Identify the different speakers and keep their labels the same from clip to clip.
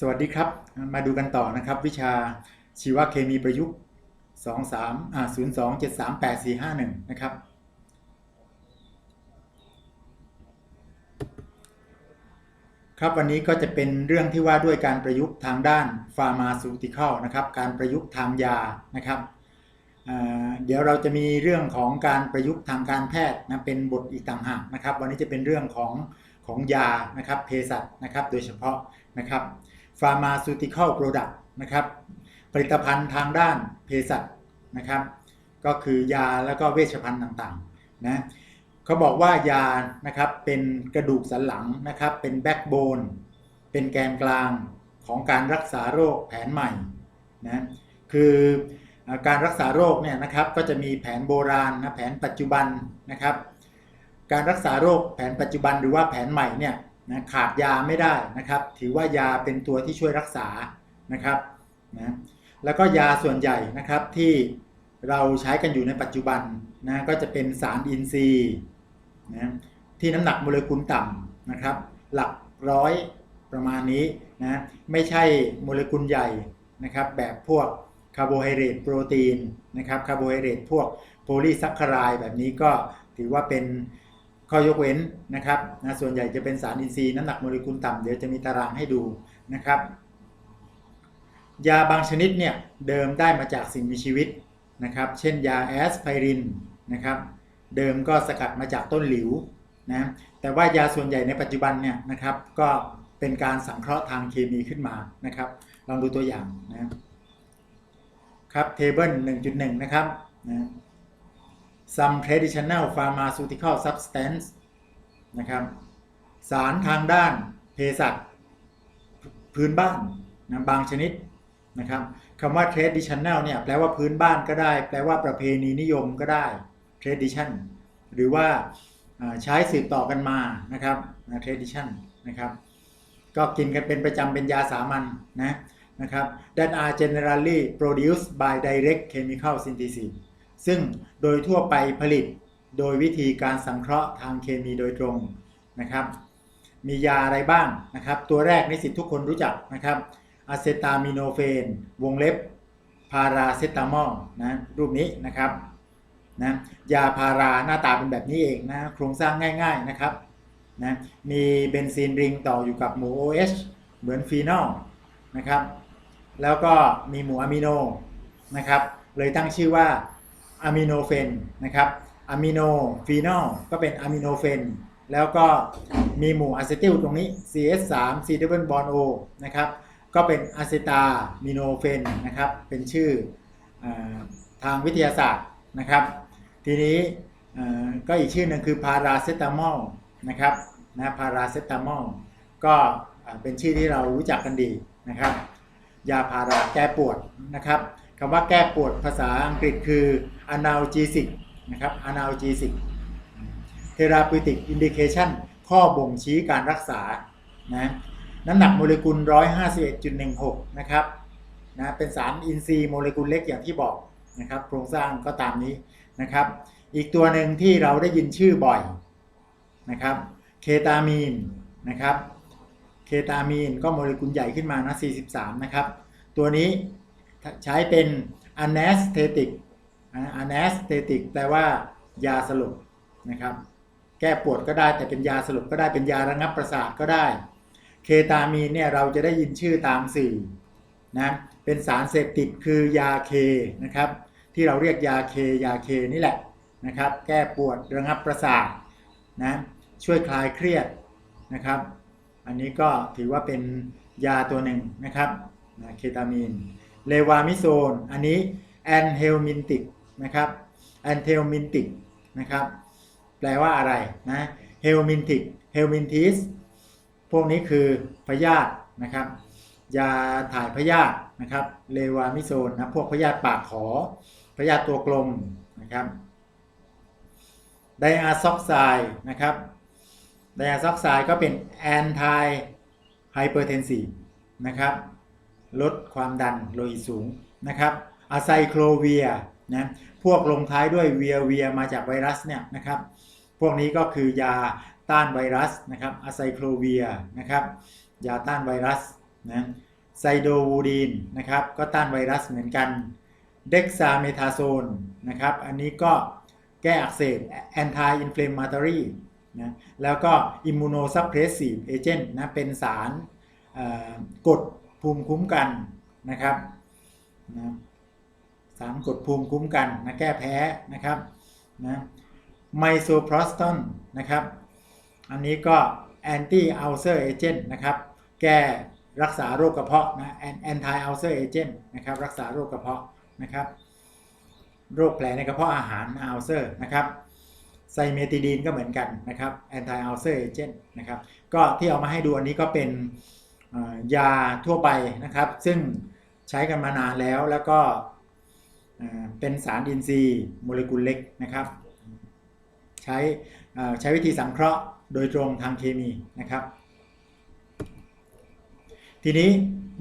Speaker 1: สวัสดีครับ มาดูกันต่อนะครับ วิชาชีวเคมีประยุกต์23อ่า02 73 8451นะครับ ครับวันนี้ก็จะเป็นเรื่องที่ว่าด้วยการประยุกต์ทางด้านฟาร์มาซูติคอลนะครับ การประยุกต์ทางยานะครับเดี๋ยวเราจะมีเรื่องของการประยุกต์ทางการแพทย์นะเป็นบทอีกต่างหากนะครับ วันนี้จะเป็นเรื่องของของยานะครับเภสัชนะครับ โดยเฉพาะนะครับ pharmaceutical product นะครับผลิตภัณฑ์ทางด้านเภสัชนะครับ ก็คือยาแล้วก็เวชภัณฑ์ต่างๆนะเขาบอกว่ายานะครับเป็นกระดูกสันหลังนะครับ เป็นแบ็กโบนเป็นแกนกลางของการรักษาโรคแผนใหม่นะคือการรักษาโรคเนี่ยนะครับก็จะมีแผนโบราณนะแผนปัจจุบันนะครับ การรักษาโรคแผนปัจจุบันหรือว่าแผนใหม่เนี่ย นะขาดยาไม่ได้นะครับ ถือว่ายาเป็นตัวที่ช่วยรักษานะครับนะแล้วก็ยาส่วนใหญ่นะครับที่เราใช้กันอยู่ในปัจจุบันนะก็จะเป็นสารอินทรีย์นะที่น้ำหนักโมเลกุลต่ำนะครับ หลักร้อยประมาณนี้นะไม่ใช่โมเลกุลใหญ่นะครับแบบพวกคาร์โบไฮเดรตโปรตีนนะครับคาร์โบไฮเดรตพวกโพลีซัคคารายแบบนี้ก็ถือว่าเป็น ข้อยกเว้นนะครับนะส่วนใหญ่จะเป็นสารอินทรีย์น้ำหนักโมเลกุลต่ำเดี๋ยวจะมีตารางให้ดูนะครับ ยาบางชนิดเนี่ยเดิมได้มาจากสิ่งมีชีวิตนะครับ เช่นยาแอสไพรินนะครับ เดิมก็สกัดมาจากต้นหลิวนะแต่ว่ายาส่วนใหญ่ในปัจจุบันเนี่ยนะครับก็เป็นการสังเคราะห์ทางเคมีขึ้นมานะครับลองดูตัวอย่างนะครับเทเบิล1.1 นะครับนะ some traditional pharmaceutical substance นะครับสารทางด้านเภสัชพื้นบ้านนะบางชนิดนะครับคำว่า traditional เนี่ยแปลว่าพื้นบ้านก็ได้ แปลว่าประเพณีนิยมก็ได้ tradition หรือว่าใช้สืบต่อกันมานะครับ tradition นะครับก็กินกันเป็นประจำเป็นยาสามัญนนะนะครับ that are generally produced by direct chemical synthesis ซึ่งโดยทั่วไปผลิตโดยวิธีการสังเคราะห์ทางเคมีโดยตรงนะครับ มียาอะไรบ้างนะครับ ตัวแรกนิสิตทุกคนรู้จักนะครับอะเซตามิโนเฟน วงเล็บ พาราเซตามอลนะรูปนี้นะครับนะยาพาราหน้าตาเป็นแบบนี้เองนะโครงสร้างง่ายๆนะครับนะมีเบนซีนริงต่ออยู่กับหมู่ OH เหมือนฟีนอลนะครับ แล้วก็มีหมู่อะมิโนนะครับ เลยตั้งชื่อว่า อะมิโนเฟนนะครับอะมิโนฟีนอลก็เป็นอะมิโนเฟนแล้วก็มีหมู่อะเซติลตรงนี้ CS3 C double bond O นะครับก็เป็นอะเซตามิโนเฟนนะครับเป็นชื่ออทางวิทยาศาสตร์นะครับ ทีนี้ก็อีกชื่อหนึ่งคือพาราเซตามอลนะครับนะพาราเซตามอลก็เป็นชื่อที่เรารู้จักกันดีนะครับ ยาพาราแก้ปวดนะครับ คำว่าแก้ปวดภาษาอังกฤษคือ analgesic นะครับ analgesic therapeutic indication ข้อบ่งชี้การรักษานะน้ำหนักโมเลกุล 151.16 นะครับนะเป็นสารอินทรีย์โมเลกุลเล็กอย่างที่บอกนะครับ โครงสร้างก็ตามนี้นะครับ อีกตัวหนึ่งที่เราได้ยินชื่อบ่อยนะครับ เคตามีนนะครับ เคตามีนก็โมเลกุลใหญ่ขึ้นมานะ 43 นะครับ ตัวนี้ ใช้เป็น anesthetic anesthetic แปลว่ายาสลบนะครับ แก้ปวดก็ได้แต่เป็นยาสลบก็ได้เป็นยาระงับประสาทก็ได้ เคตามีนเนี่ยเราจะได้ยินชื่อตามสื่อนะเป็นสารเสพติดคือยาเคนะครับที่เราเรียกยาเคยาเคนี่แหละนะครับ แก้ปวดระงับประสาทนะช่วยคลายเครียดนะครับ อันนี้ก็ถือว่าเป็นยาตัวหนึ่งนะครับนะเคตามีน เลวามิโซน อันนี้แอนเฮลมินติกนะครับแอนเทลมินติกนะครับ แปลว่าอะไรนะเฮลมินติกเฮลมินทิสพวกนี้คือพยาธินะครับยาถ่ายพยาธินะครับเลวามิโซนนะพวกพยาธิปากขอพยาธิตัวกลมนะครับไดอาซอกไซด์นะครับไดอาซอกไซด์ก็เป็นแอนตี้ไฮเปอร์เทนซีนะครับ ลดความดันโลหิตสูงนะครับอะไซโคลเวียนะพวกลงท้ายด้วยเวียเวียมาจากไวรัสเนี่ยนะครับพวกนี้ก็คือยาต้านไวรัสนะครับอะไซโคลเวียนะครับยาต้านไวรัสนะไซโดวูดีนนะครับก็ต้านไวรัสเหมือนกันเด็กซาเมทาโซนนะครับอันนี้ก็แก้อักเสบ anti inflammatory นะแล้วก็ immunosuppressive agent นะเป็นสารกด ภูมิคุ้มกันนะครับนะสารกดภูมิคุ้มกันนะแก้แพ้นะครับนะไมโซพรอสตอนนะครับ อันนี้ก็ anti ulcer agent นต์นะครับ แก้รักษาโรคกระเพาะนะ anti ulcer agent นต์นะครับ รักษาโรคกระเพาะนะครับ โรคแผลในกระเพาะอาหาร ulcer นะครับไซเมติดีนก็เหมือนกันนะครับ anti ulcer agent นต์นะครับ ก็ที่เอามาให้ดูอันนี้ก็เป็น ยาทั่วไปนะครับ ซึ่งใช้กันมานานแล้วแล้วก็เป็นสารอินทรีย์โมเลกุลเล็กนะครับ ใช้ใช้วิธีสังเคราะห์โดยตรงทางเคมีนะครับ ทีนี้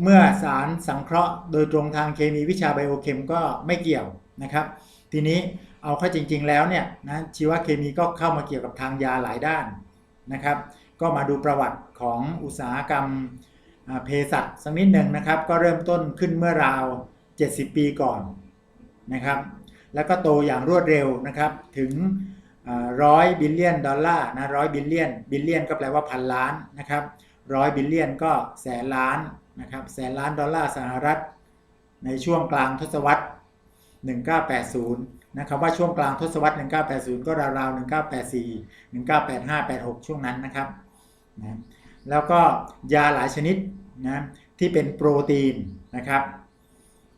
Speaker 1: เมื่อสารสังเคราะห์โดยตรงทางเคมีวิชาไบโอเคมก็ไม่เกี่ยวนะครับ ทีนี้เอาเข้าจริง ๆ แล้วเนี่ยนะชีวเคมีก็เข้ามาเกี่ยวกับทางยาหลายด้านนะครับ ก็มาดูประวัติของอุตสาหกรรม เภสัชสักนิดหนึ่งนะครับ ก็เริ่มต้นขึ้นเมื่อราว 70 ปีก่อนนะครับ แล้วก็โตอย่างรวดเร็วนะครับถึงร้อยบิลเลียนดอลลาร์นะร้อยบิลเลียนบิลเลียนก็แปลว่าพันล้านนะครับร้อยบิลเลียนก็แสนล้านนะครับแสนล้านดอลลาร์สหรัฐ ในช่วงกลางทศวรรษ 1980 นะครับว่าช่วงกลางทศวรรษ 1980 ก็ราวๆ 1984 1985 86 ช่วงนั้นนะครับนะ แล้วก็ยาหลายชนิดนะที่เป็นโปรตีนนะครับ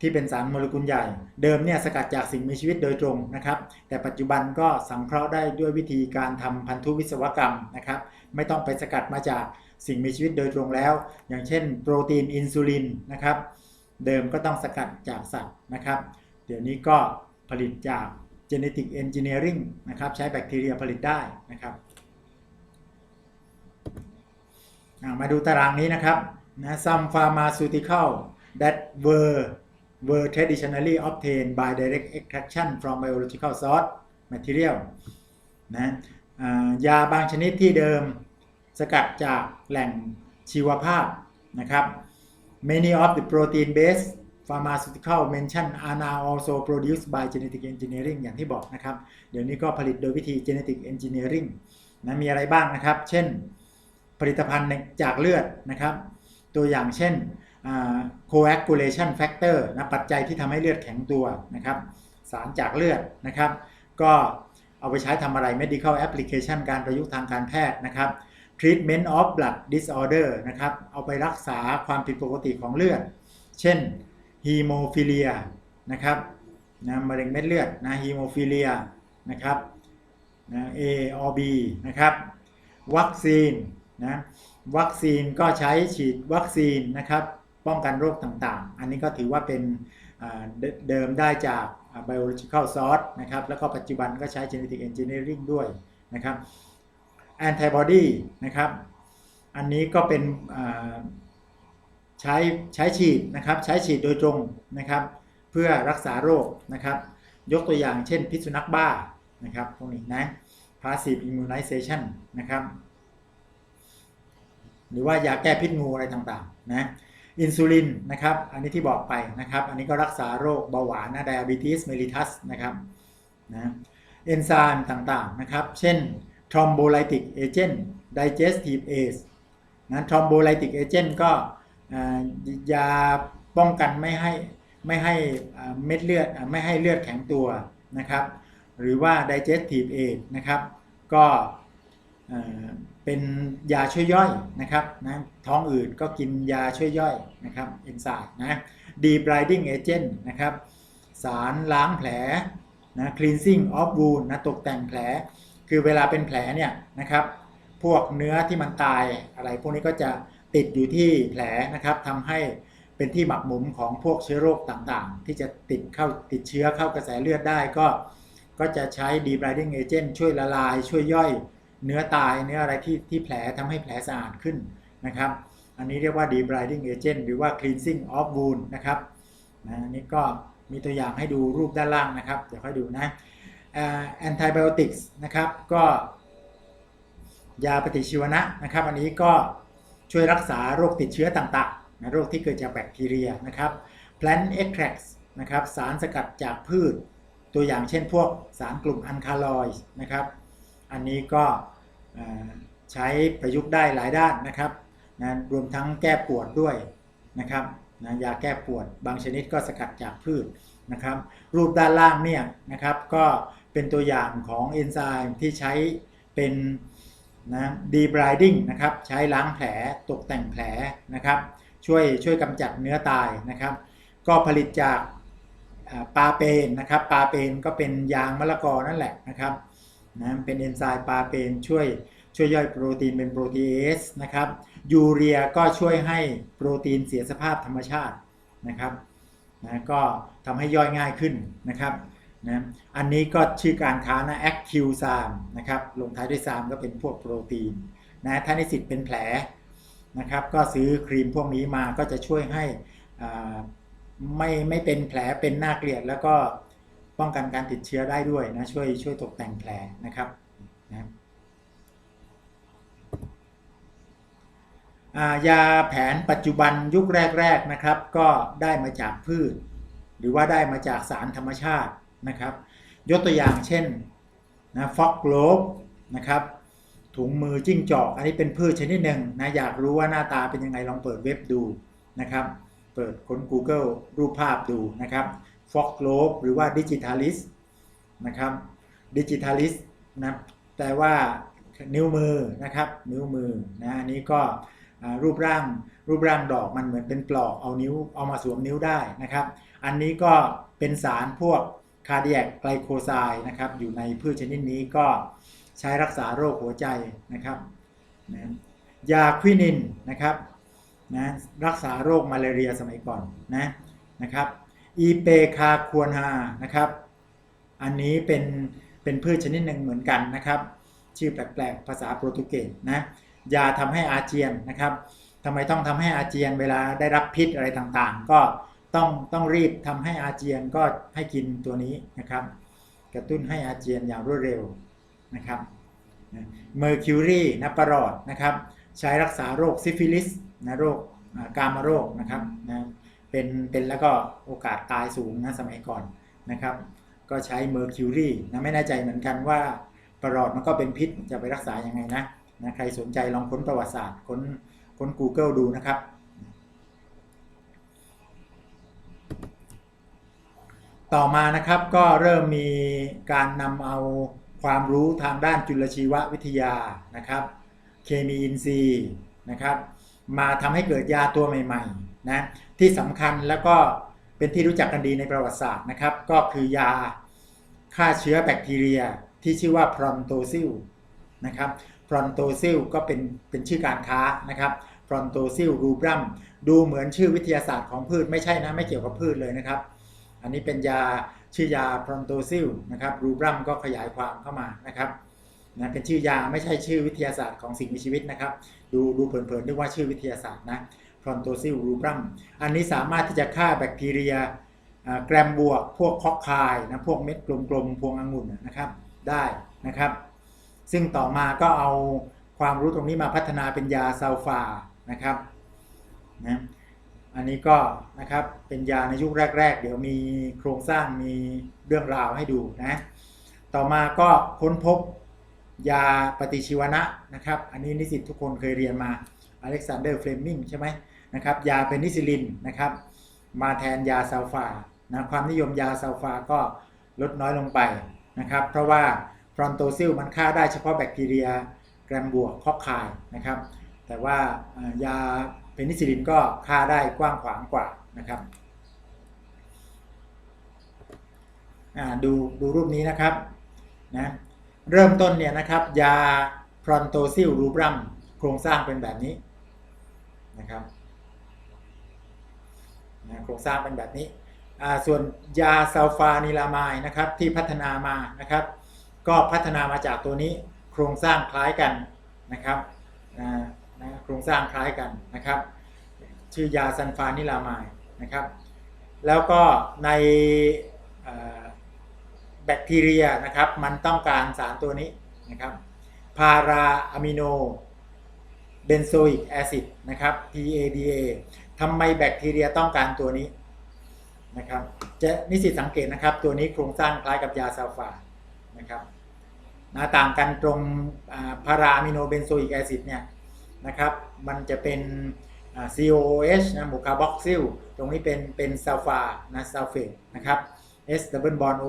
Speaker 1: ที่เป็นสารโมเลกุลใหญ่ เดิมเนี่ยสกัดจากสิ่งมีชีวิตโดยตรงนะครับ แต่ปัจจุบันก็สังเคราะห์ได้ด้วยวิธีการทำพันธุวิศวกรรมนะครับ ไม่ต้องไปสกัดมาจากสิ่งมีชีวิตโดยตรงแล้ว อย่างเช่น โปรตีนอินซูลินนะครับ เดิมก็ต้องสกัดจากสัตว์นะครับ เดี๋ยวนี้ก็ผลิตจาก Genetic Engineering นะครับ ใช้แบคทีเรียผลิตได้นะครับอะ มาดูตารางนี้นะครับนะ some pharmaceutical that were were traditionally obtained by direct extraction from biological source material นะยาบางชนิดที่เดิมสกัดจากแหล่งชีวภาพนะครับ many of the protein based pharmaceutical mentioned are now also produced by genetic engineering อย่างที่บอกนะครับ เดี๋ยวนี้ก็ผลิตโดยวิธี genetic engineering นะมีอะไรบ้างนะครับ เช่น ผลิตภัณฑ์จากเลือดนะครับ ตัวอย่างเช่น coagulation factor นะปัจจัยที่ทำให้เลือดแข็งตัวนะครับ สารจากเลือดนะครับ ก็เอาไปใช้ทำอะไร medical application การประยุกต์ทางการแพทย์นะครับ treatment of blood disorder นะครับ เอาไปรักษาความผิดปกติของเลือด เช่น hemophilia นะครับนะมะเร็งเม็ดเลือดนะ hemophilia นะครับนะ A or B นะครับ วัคซีน นะวัคซีนก็ใช้ฉีดวัคซีนนะครับป้องกันโรคต่างๆ อันนี้ก็ถือว่าเป็นเดิมได้จาก biological source นะครับแล้วก็ปัจจุบันก็ใช้ genetic engineering ด้วยนะครับ antibody นะครับอันนี้ก็เป็นใช้ใช้ฉีดนะครับใช้ฉีดโดยตรงนะครับเพื่อรักษาโรคนะครับยกตัวอย่างเช่นพิษสุนัขบ้านะครับพวกนี้นะ passive immunization นะครับ หรือว่ายาแก้พิษงูอะไรต่างๆนะอินซูลินนะครับอันนี้ที่บอกไปนะครับ อันนี้ก็รักษาโรคเบาหวานนะ diabetes mellitus นะครับนะเอนไซม์ต่างๆนะครับ เช่น thrombolytic agent digestive aid นะ thrombolytic agent ก็ยาป้องกันไม่ให้ไม่ให้เม็ดเลือดไม่ให้เลือดแข็งตัวนะครับ หรือว่า digestive aid นะครับ ก็ เป็นยาช่วยย่อยนะครับนะท้องอืดก็กินยาช่วยย่อยนะครับเอนไซม์นะ debriding agent นะครับสารล้างแผลนะ cleansing of wound นะตกแต่งแผล คือเวลาเป็นแผลเนี่ยนะครับพวกเนื้อที่มันตายอะไรพวกนี้ก็จะติดอยู่ที่แผลนะครับทำให้เป็นที่หมักหมมของพวกเชื้อโรคต่างๆ ที่จะติดเข้าติดเชื้อเข้ากระแสเลือดได้ก็ก็จะใช้ debriding agent ช่วยละลายช่วยย่อย เนื้อตายเนื้ออะไรที่ที่แผลทำให้แผลสะอาดขึ้นนะครับ อันนี้เรียกว่า debriding agent หรือว่า cleansing of wound นะครับนะอันนี้ก็มีตัวอย่างให้ดูรูปด้านล่างนะครับ เดี๋ยวค่อยดูนะ antibiotics นะครับก็ยาปฏิชีวนะนะครับ อันนี้ก็ช่วยรักษาโรคติดเชื้อต่างนะโรคที่เกิดจากแบคทีเรียนะครับ plant extracts นะครับสารสกัดจากพืช ตัวอย่างเช่นพวกสารกลุ่มอันคาลอยด์นะครับ อันนี้ก็ใช้ประยุกต์ได้หลายด้านนะครับนะรวมทั้งแก้ปวดด้วยนะครับนะยาแก้ปวด บางชนิดก็สกัดจากพืชนะครับ รูปด้านล่างเนี่ยนะครับก็เป็นตัวอย่างของเอนไซม์ที่ใช้เป็นนะดีบรายดิ้งนะครับใช้ล้างแผลตกแต่งแผลนะครับช่วยช่วยกำจัดเนื้อตายนะครับ ก็ผลิตจากปลาเปนนะครับปลาเปนก็เป็นยางมะละกอนั่นแหละนะครับ นะเป็นเอนไซม์ปาเปนช่วยช่วยย่อยโปรตีนเป็นโปรตีเอสนะครับยูเรียก็ช่วยให้โปรตีนเสียสภาพธรรมชาตินะครับนะก็ทำให้ย่อยง่ายขึ้นนะครับนะอันนี้ก็ชื่อการค้านะแอคคิวซามนะครับลงท้ายด้วยซามก็เป็นพวกโปรตีนนะถ้านิสิตเป็นแผลนะครับก็ซื้อครีมพวกนี้มาก็จะช่วยให้ไม่ไม่เป็นแผลเป็นหน้าเกลียดแล้วก็ ป้องกันการติดเชื้อได้ด้วยนะช่วยช่วยตกแต่งแผลนะครับนะยาแผนปัจจุบันยุคแรกๆนะครับ ก็ได้มาจากพืช หรือว่าได้มาจากสารธรรมชาตินะครับ ยกตัวอย่างเช่นนะฟอกโกลบนะครับถุงมือจิ้งจอก อันนี้เป็นพืชชนิดหนึ่งนะอยากรู้ว่าหน้าตาเป็นยังไงลองเปิดเว็บดูนะครับ เปิดค้น Google รูปภาพดูนะครับ f o x g l o b e หรือว่า Digitalis นะครับ Digitalis นะแปลว่านิ้วมือนะครับนิ้วมือนะอันนี้ก็รูปร่างรูปร่างดอกมันเหมือนเป็นปลอกเอานิ้วเอามาสวมนิ้วได้นะครับ อันนี้ก็เป็นสารพวกคาร์ดิแอ c ไกลโคไซด์นะครับอยู่ในพืชชนิดนี้ก็ใช้รักษาโรคหัวใจนะครับนะยาควินินนะครับนะรักษาโรคมาลาเรียสมัยก่อนนะนะครับ อีเปคาควนานะครับ อันนี้เป็นเป็นพืชชนิดหนึ่งเหมือนกันนะครับ ชื่อแปลกๆภาษาโปรตุเกสนะยาทำให้อาเจียนนะครับทำไมต้องทำให้อาเจียนเวลาได้รับพิษอะไรต่างๆ ก็ต้องต้องรีบทำให้อาเจียนก็ให้กินตัวนี้นะครับ กระตุ้นให้อาเจียนอย่างรวดเร็วนะครับเมอร์คิวรีนะประหลอดนะครับ ใช้รักษาโรคซิฟิลิสนะโรคอ่ากามโรคนะครับนะ เป็นเป็นแล้วก็โอกาสตายสูงนะสมัยก่อนนะครับ ก็ใช้เมอร์คิวรีนะไม่แน่ใจเหมือนกันว่าประหลอดมันก็เป็นพิษจะไปรักษายังไงนะนะใครสนใจลองค้นประวัติศาสตร์ค้นค้น Google ดูนะครับต่อมานะครับก็เริ่มมีการนำเอาความรู้ทางด้านจุลชีววิทยานะครับ เคมีอินทรีย์นะครับ มาทำให้เกิดยาตัวใหม่ๆ นะที่สำคัญแล้วก็เป็นที่รู้จักกันดีในประวัติศาสตร์นะครับ ก็คือยาฆ่าเชื้อแบคทีเรียที่ชื่อว่าพรอนโตซิลนะครับพรอนโตซิลก็เป็นเป็นชื่อการค้านะครับพรอนโตซิลรูบรัมดูเหมือนชื่อวิทยาศาสตร์ของพืชไม่ใช่นะไม่เกี่ยวกับพืชเลยนะครับ อันนี้เป็นยาชื่อยาพรอนโตซิลนะครับรูบรัมก็ขยายความเข้ามานะครับนะเป็นชื่อยาไม่ใช่ชื่อวิทยาศาสตร์ของสิ่งมีชีวิตนะครับ ดูดูเผินๆนึกว่าชื่อวิทยาศาสตร์นะ อนโตซิลรูบรัมอันนี้สามารถที่จะฆ่าแบคทีเรียแกรมบวก พวกคอกคายนะพวกเม็ดกลมๆพวงองุ่นนะครับได้นะครับ ซึ่งต่อมาก็เอาความรู้ตรงนี้มาพัฒนาเป็นยาซัลฟานะครับนะอันนี้ก็นะครับเป็นยาในยุคแรก ๆ เดี๋ยวมีโครงสร้างมีเรื่องราวให้ดูนะต่อมาก็ค้นพบยาปฏิชีวนะนะครับ อันนี้นิสิตทุกคนเคยเรียนมาอเล็กซานเดอร์เฟลมิงใช่ไหม นะครับยาเพนิซิลินนะครับมาแทนยาซัลฟานะความนิยมยาซัลฟาก็ลดน้อยลงไปนะครับเพราะว่าฟรอนโตซิลมันฆ่าได้เฉพาะแบคทีเรียแกรมบวกคอกคายนะครับแต่ว่ายาเพนิซิลินก็ฆ่าได้กว้างขวางกว่านะครับดูดูรูปนี้นะครับนะเริ่มต้นเนี่ยนะครับยาพรอนโตซิลรูบรัมโครงสร้างเป็นแบบนี้นะครับ นะโครงสร้างเป็นแบบนี้ ส่วนยาซัลฟานิลามายนะครับที่พัฒนามานะครับ ก็พัฒนามาจากตัวนี้โครงสร้างคล้ายกันนะครับนะโครงสร้างคล้ายกันนะครับ ชื่อยาซันฟานิลามายนะครับ แล้วก็ในแบคทีเรียนะครับมันต้องการสารตัวนี้นะครับพาราอะมิโนเบนโซอิกแอซิดนะครับ PADA ทำไมแบคทีเรียต้องการตัวนี้นะครับจะนิสิตสังเกตนะครับ ตัวนี้โครงสร้างคล้ายกับยาซัลฟานะครับนะต่างกันตรงพาราอะมิโนเบนโซอิกแอซิดเนี่ยนะครับมันจะเป็น COOH นะหมู่คาร์บอกซิลตรงนี้เป็นเป็นซัลฟานะซัลเฟตนะครับ S double bond O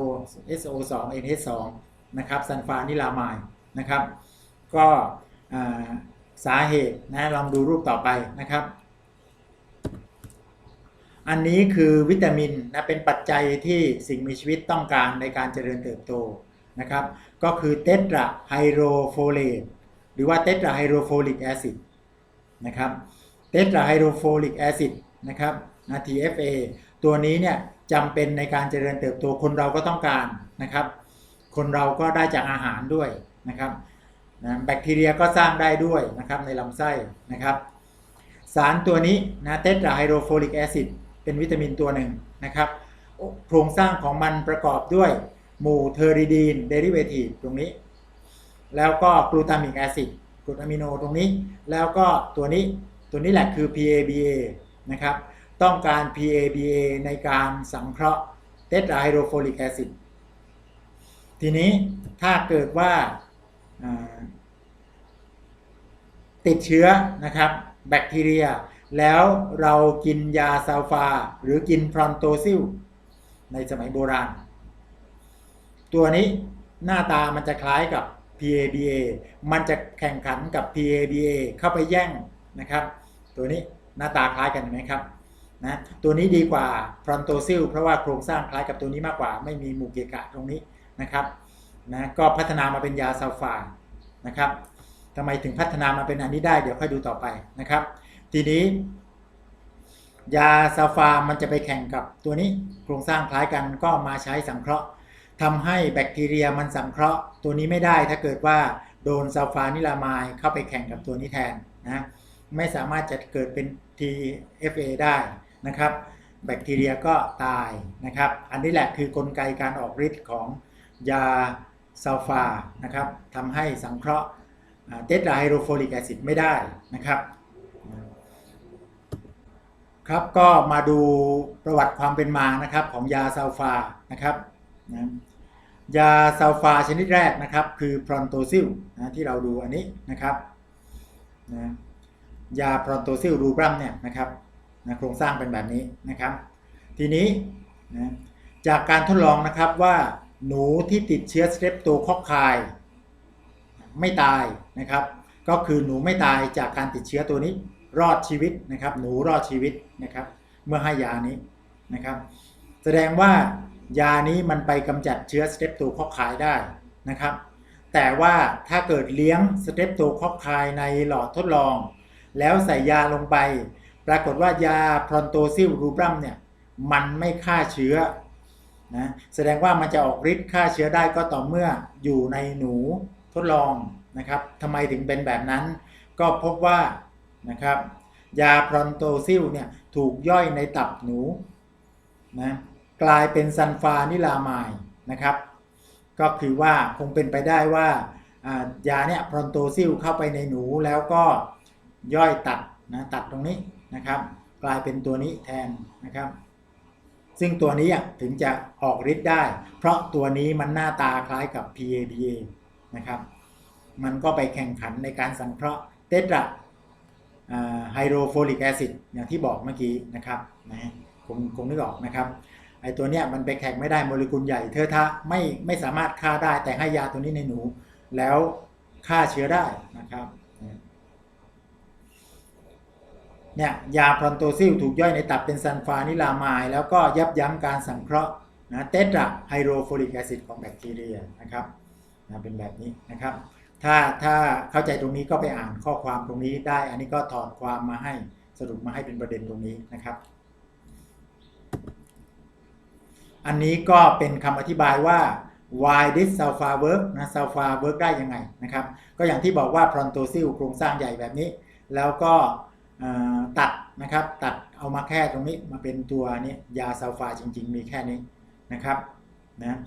Speaker 1: SO 2 NH 2 นะครับซัลฟานิลามายนะครับ ก็สาเหตุนะลองดูรูปต่อไปนะครับ อันนี้คือวิตามินนะเป็นปัจจัยที่สิ่งมีชีวิตต้องการในการเจริญเติบโตนะครับ ก็คือเตตราไฮโดรโฟเลตหรือว่าเตตราไฮโดรโฟลิกแอซิดนะครับเตตราไฮโดรโฟลิกแอซิดนะครับนะ TFA ตัวนี้เนี่ยจำเป็นในการเจริญเติบโตคนเราก็ต้องการนะครับ คนเราก็ได้จากอาหารด้วยนะครับนะแบคทีเรียก็สร้างได้ด้วยนะครับในลำไส้นะครับ สารตัวนี้นะเตตราไฮโดรโฟลิกแอซิด เป็นวิตามินตัวหนึ่งนะครับโครงสร้างของมันประกอบด้วยหมู่เทอริดีนเดริเวทีฟตรงนี้ แล้วก็กลูตามิกแอซิดกลูตามิโนตรงนี้ แล้วก็ตัวนี้ตัวนี้แหละคือ PABA นะครับต้องการ PABA ในการสังเคราะห์เตตราไฮโดรโฟลิกแอซิดทีนี้ถ้าเกิดว่าอ่าติดเชื้อนะครับ แบคทีเรีย แล้วเรากินยาซัลฟา หรือกินพรอนโตซิล ในสมัยโบราณ ตัวนี้หน้าตามันจะคล้ายกับ PABA มันจะแข่งขันกับ PABA เข้าไปแย่งนะครับ ตัวนี้หน้าตาคล้ายกันเห็นไหมครับนะตัวนี้ดีกว่าพรอนโตซิล เพราะว่าโครงสร้างคล้ายกับตัวนี้มากกว่า ไม่มีหมู่เกกะตรงนี้นะครับนะก็พัฒนามาเป็นยาซัลฟานะครับทำไมถึงพัฒนามาเป็นอันนี้ได้เดี๋ยวค่อยดูต่อไปนะครับ ทีนี้ ยาซัลฟามันจะไปแข่งกับตัวนี้ โครงสร้างคล้ายกันก็มาใช้สังเคราะห์ทำให้แบคทีเรียมันสังเคราะห์ ตัวนี้ไม่ได้ถ้าเกิดว่าโดนซัลฟานิลามายเข้าไปแข่งกับตัวนี้แทนนะไม่สามารถจะเกิดเป็น TFA ได้นะครับ แบคทีเรียก็ตายนะครับ อันนี้แหละคือกลไกการออกฤทธิ์ของยาซัลฟานะครับทำให้สังเคราะห์เตตราไฮโดรโฟลิกแอซิดไม่ได้นะครับ ครับก็มาดูประวัติความเป็นมานะครับของยาซัลฟานะครับนะยาซัลฟาชนิดแรกนะครับคือพรอนโตซิลนะที่เราดูอันนี้นะครับนะยาพรอนโตซิลรูบรัมเนี่ยนะครับนะโครงสร้างเป็นแบบนี้นะครับ ทีนี้นะจากการทดลองนะครับว่าหนูที่ติดเชื้อสเตปโตคอกไคไม่ตายนะครับ ก็คือหนูไม่ตายจากการติดเชื้อตัวนี้ รอดชีวิตนะครับ หนูรอดชีวิตนะครับ เมื่อให้ยานี้นะครับ แสดงว่ายานี้มันไปกำจัดเชื้อสเตปโตคอกไคได้นะครับ แต่ว่าถ้าเกิดเลี้ยงสเตปโตคอกไคในหลอดทดลอง แล้วใส่ยาลงไป ปรากฏว่ายาพรอนโตซิลรูบรัมเนี่ยมันไม่ฆ่าเชื้อนะแสดงว่ามันจะออกฤทธิ์ฆ่าเชื้อได้ก็ต่อเมื่ออยู่ในหนูทดลองนะครับทำไมถึงเป็นแบบนั้น ก็พบว่า นะครับ ยาพรอนโตซิลเนี่ยถูกย่อยในตับหนูนะกลายเป็นซันฟานิลามายนะครับ ก็คือว่าคงเป็นไปได้ว่ายาเนี่ยพรอนโตซิลเข้าไปในหนูแล้วก็ย่อยตัดนะตัดตรงนี้นะครับ กลายเป็นตัวนี้แทนนะครับ ซึ่งตัวนี้ถึงจะออกฤทธิ์ได้ เพราะตัวนี้มันหน้าตาคล้ายกับ PABA นะครับ มันก็ไปแข่งขันในการสังเคราะห์เตตรา ไฮโดรโฟลิกแอซิดอย่างที่บอกเมื่อกี้นะครับนะคงคงนึกออกนะครับไอตัวเนี้ยมันไปแข่งไม่ได้โมเลกุลใหญ่เทอร์ทะไม่ไม่สามารถฆ่าได้แต่ให้ยาตัวนี้ในหนู แล้วฆ่าเชื้อได้นะครับเนี่ยยาพรอนโตซิลถูกย่อยในตับเป็นซันฟานิลามาย แล้วก็ยับยั้งการสังเคราะห์นะเตตราไฮโดรโฟลิกแอซิดของแบคทีเรียนะครับนะเป็นแบบนี้นะครับ ถ้าถ้าเข้าใจตรงนี้ก็ไปอ่านข้อความตรงนี้ได้ อันนี้ก็ถอดความมาให้สรุปมาให้เป็นประเด็นตรงนี้นะครับ อันนี้ก็เป็นคำอธิบายว่า why this sulfur work นะ sulfur work ได้ยังไงนะครับ ก็อย่างที่บอกว่า prontosil โครงสร้างใหญ่แบบนี้ แล้วก็ตัดนะครับ ตัดเอามาแค่ตรงนี้มาเป็นตัวนี้ยาซัลฟาจริง ๆ มีแค่นี้นะครับนะ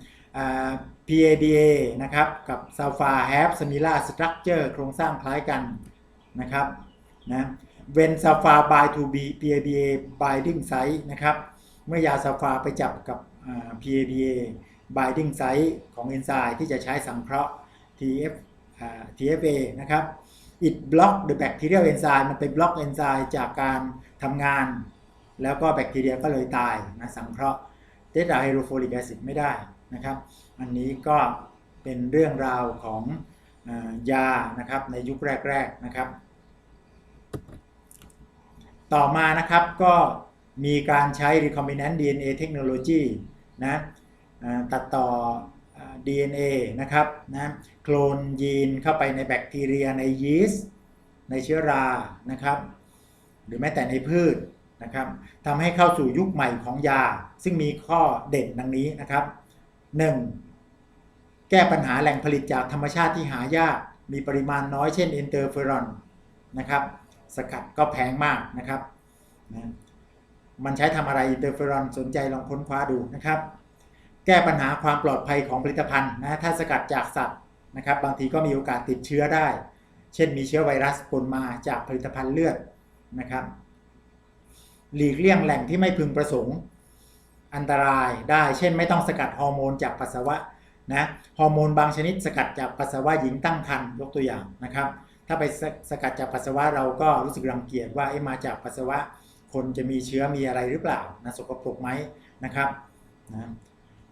Speaker 1: PADA นะครับกับ sulfur have similar structure โครงสร้างคล้ายกันนะครับนะ when sulfur bind to B PABA binding site นะครับเมื่อยาซัลฟาไปจับกับ PABA binding site ของเอนไซม์ที่จะใช้สังเคราะห์ TF TFA นะครับ it block the bacterial enzyme มันไปบล็อกเอนไซม์จากการทำงาน แล้วก็แบคทีเรียก็เลยตายนะสังเคราะห์เทตราไฮโดรโฟลิกแอซิดไม่ได้นะครับ อันนี้ก็เป็นเรื่องราวของยานะครับในยุคแรกๆนะครับ ต่อมานะครับก็มีการใช้ recombinant DNA technology นะตัดต่ออ่า DNA นะครับนะโคลนยีนเข้าไปในแบคทีเรียในยีสต์ในเชื้อรานะครับ หรือแม้แต่ในพืชนะครับทำให้เข้าสู่ยุคใหม่ของยา ซึ่งมีข้อเด่นดังนี้นะครับ 1. แก้ปัญหาแหล่งผลิตจากธรรมชาติที่หายาก มีปริมาณน้อยเช่นอินเตอร์เฟอรอนนะครับ สกัดก็แพงมากนะครับนะมันใช้ทำอะไรอินเตอร์เฟอรอนสนใจลองค้นคว้าดูนะครับ แก้ปัญหาความปลอดภัยของผลิตภัณฑ์นะถ้าสกัดจากสัตว์นะครับ บางทีก็มีโอกาสติดเชื้อได้ เช่นมีเชื้อไวรัสปนมาจากผลิตภัณฑ์เลือดนะครับ หลีกเลี่ยงแหล่งที่ไม่พึงประสงค์อันตรายได้ เช่นไม่ต้องสกัดฮอร์โมนจากปัสสาวะ นะฮอร์โมนบางชนิดสกัดจากปัสสาวะหญิงตั้งครรภ์ยกตัวอย่างนะครับ ถ้าไปสสกัดจากปัสสาวะเราก็รู้สึกรังเกียจว่าเอ๊ะมาจากปัสสาวะคนจะมีเชื้อมีอะไรหรือเปล่านะสกปรกไหมนะครับนะ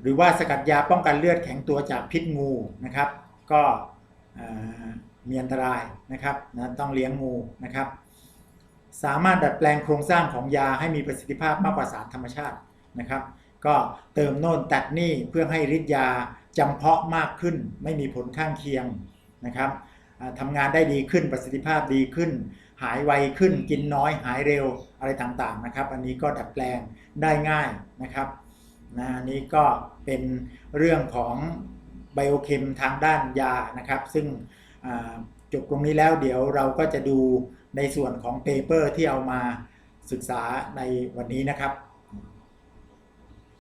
Speaker 1: หรือว่าสกัดยาป้องกันเลือดแข็งตัวจากพิษงูนะครับ ก็อ่ามีอันตรายนะครับนะต้องเลี้ยงงูนะครับ สามารถดัดแปลงโครงสร้างของยาให้มีประสิทธิภาพมากกว่าสารธรรมชาตินะครับ ก็เติมโน่นตัดนี่เพื่อให้ฤทธิ์ยา จำเพาะมากขึ้น ไม่มีผลข้างเคียงนะครับทำงานได้ดีขึ้นประสิทธิภาพดีขึ้น หายไวขึ้นกินน้อยหายเร็วอะไรต่างๆนะครับ อันนี้ก็ดัดแปลงได้ง่ายนะครับนะอันนี้ก็เป็นเรื่องของไบโอเคมทางด้านยานะครับ ซึ่งจบตรงนี้แล้วเดี๋ยวเราก็จะดูในส่วนของเปเปอร์ที่เอามาศึกษาในวันนี้นะครับ